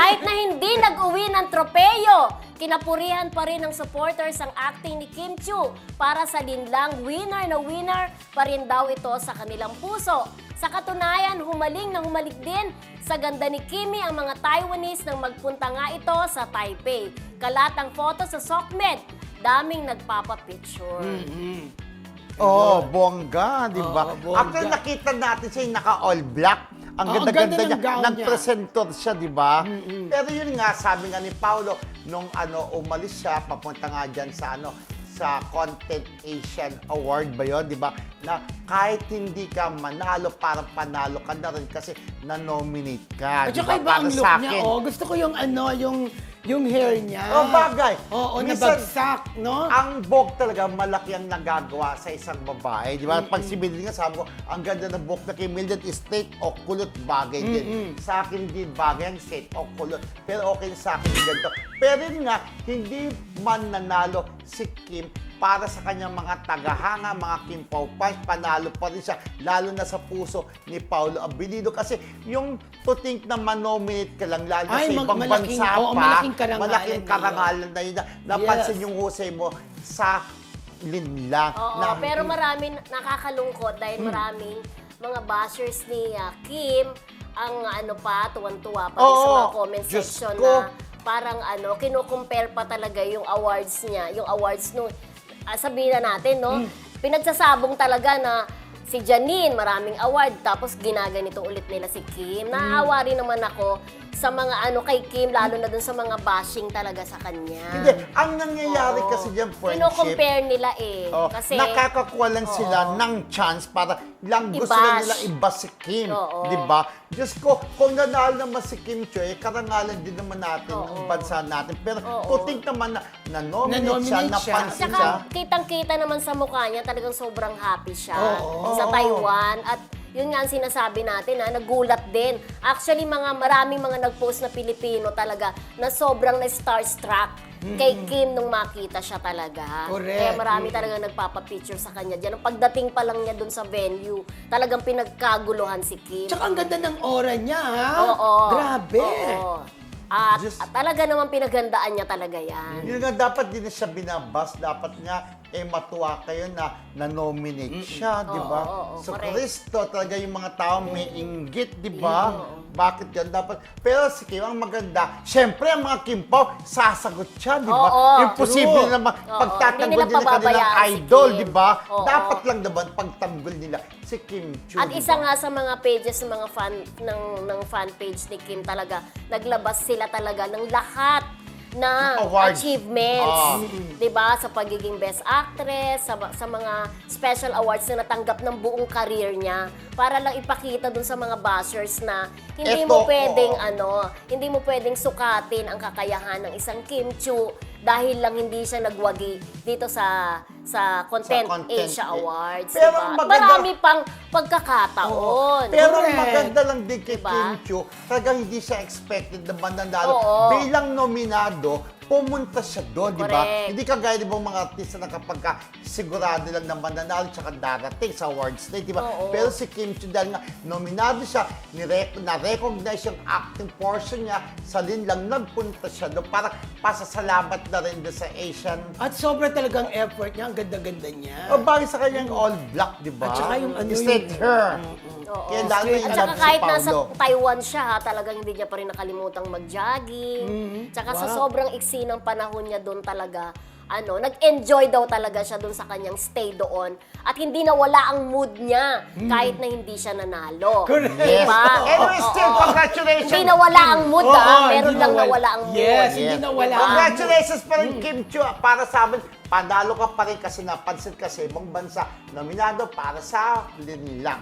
Kahit na hindi nag-uwi ng tropeyo, kinapurihan pa rin ng supporters ang acting ni Kim Chu para sa linlang winner na winner pa rin daw ito sa kanilang puso. Sa katunayan, humaling na humalik din sa ganda ni Kimi ang mga Taiwanese nang magpunta nga ito sa Taipei. Kalat ang photo sa Sokmed, daming nagpapapicture. Oh, bongga, di ba? Oo, bongga. Actually, nakita natin siya yung naka-all black. Ang ganda-ganda ganda ng niya. gown niya. Nag-presenter siya, di ba? Pero yun nga, sabi nga ni Paolo, nung ano, umalis siya, papunta nga dyan sa ano, sa Content Asian Award ba yun, di ba? Na kahit hindi ka manalo, parang panalo ka na rin kasi na-nominate ka. At di saka ba? iba ang look sa niya, oh. Gusto ko yung ano, yung yung hair niya. Oh, bagay. Oo, Minsan- nabagsak, no? Ang buhok talaga, malaki ang nagagawa sa isang babae. Di ba? Pag si Mildred nga, sabi ko, ang ganda ng buhok na kay Mildred is straight o kulot bagay din. Sa akin din bagay ang straight o kulot. Pero okay sa akin ganito. Pero yun nga, hindi man nanalo si Kim para sa kanyang mga tagahanga, mga Kim Pao fans, panalo pa rin siya, lalo na sa puso ni Paolo Abilido. Kasi yung to think na manominate ka lang, lalo Ay, sa ibang malaking- bansa oo, pa, malaking karangalan malaking na yun. karangalan na yun. na Napansin Yes. yung husay mo sa linlang. Oo, na, pero marami nakakalungkot dahil maraming mga bashers ni ah, Kim ang ano pa, tuwan-tuwa pa rin sa mga comment Diyos section ko. na parang ano, kino-compare pa talaga yung awards niya, yung awards nung ah, sabihin na natin, no? Pinagsasabong talaga na si Janine, maraming award, tapos ginaganito ulit nila si Kim. Naawa rin naman ako sa mga ano kay Kim, lalo na dun sa mga bashing talaga sa kanya. Hindi, ang nangyayari Oo. kasi dyan, friendship, Kino-compare nila eh. oh, kasi, nakakakuha lang sila ng chance para lang gusto I-bash. na nila iba si Kim. Oo. Di ba? Diyos ko, kung nanalo naman si Kim Choi, eh, karangalan din naman natin Oo. ng bansa natin. Pero Oo. think naman na na-nominate siya, Na-nominate siya. napansin Tsaka siya. kitang-kita naman sa mukha niya, talagang sobrang happy siya Oo. sa. Taiwan. At yun nga ang sinasabi natin, ha, nagulat din. Actually, mga maraming mga nag-post na Pilipino talaga na sobrang na-starstruck kay Kim nung makita siya talaga. Correct. Kaya marami talaga nagpapapicture sa kanya dyan. Ang pagdating pa lang niya dun sa venue, talagang pinagkaguluhan si Kim. Tsaka ang ganda ng aura niya, ha? Oo. Grabe. Oo. At, Just- at talaga naman pinaghandaan niya talaga yan. Yun nga, dapat din na siya binabas. Dapat nga, eh, matuwa kayo na na-nominate siya, di ba? Oo, oo, so, correct. Kristo, talaga yung mga tao may inggit, di ba? Bakit yan dapat? Pero si Kim, ang maganda, syempre, ang mga Kim Pao, sasagot siya, di ba? Oo, Imposible true. naman Oo, pagtatanggol hindi nila ng kanilang pababayaan si idol, Kim. di ba? Oo. Dapat lang naman pagtanggol nila si Kim Chu, At di isa ba? nga sa mga pages ng mga fan ng ng fan page ni Kim talaga, naglabas sila talaga ng lahat ng Awards. achievements, Ah. 'di ba? Sa pagiging best actress, sa, sa mga special awards na natanggap ng buong career niya para lang ipakita dun sa mga bashers na hindi Eto, mo pwedeng oo. ano, hindi mo pwedeng sukatin ang kakayahan ng isang Kim Chu dahil lang hindi siya nagwagi dito sa sa Content, Sa Content Asia Awards. Pero diba? Maganda- Marami pang pagkakataon. Pero ang maganda lang din kay Diba? Kim talagang hindi siya expected na mananalo. Oo. Bilang nominado, pumunta siya doon, di ba? Correct. Hindi kagaya di ba mga artista na kapag ka sigurado lang na mananalo tsaka darating sa awards night, di ba? Oo. Pero si Kim Chu dahil nga nominado siya, nire- na-recognize yung acting portion niya, sa lang nagpunta siya doon para pasasalamat na rin doon sa Asian At sobra talagang effort niya. Ang ganda-ganda niya. o bagay sa kanyang all black, di ba? At saka yung ano, Straight yung- hair. Oo. Kaya lalo yung At saka love si kahit nasa Paolo. Taiwan siya ha, talagang hindi niya pa rin nakalimutang mag-jogging. Tsaka sa Wow. sobrang iksi ng panahon niya doon talaga, ano, nag-enjoy daw talaga siya doon sa kanyang stay doon. At hindi nawala ang mood niya kahit na hindi siya nanalo. Correct. Yes. Diba? Anyway, still, congratulations. Hindi nawala ang mood Oo, meron hindi lang nawala- nawala ang mood. Yes, hindi nawala ang mood. Congratulations pa rin, Kim Chu. Para sa amin, panalo ka pa rin kasi napansin ka sa ibang bansa. Nominado para sa linlang.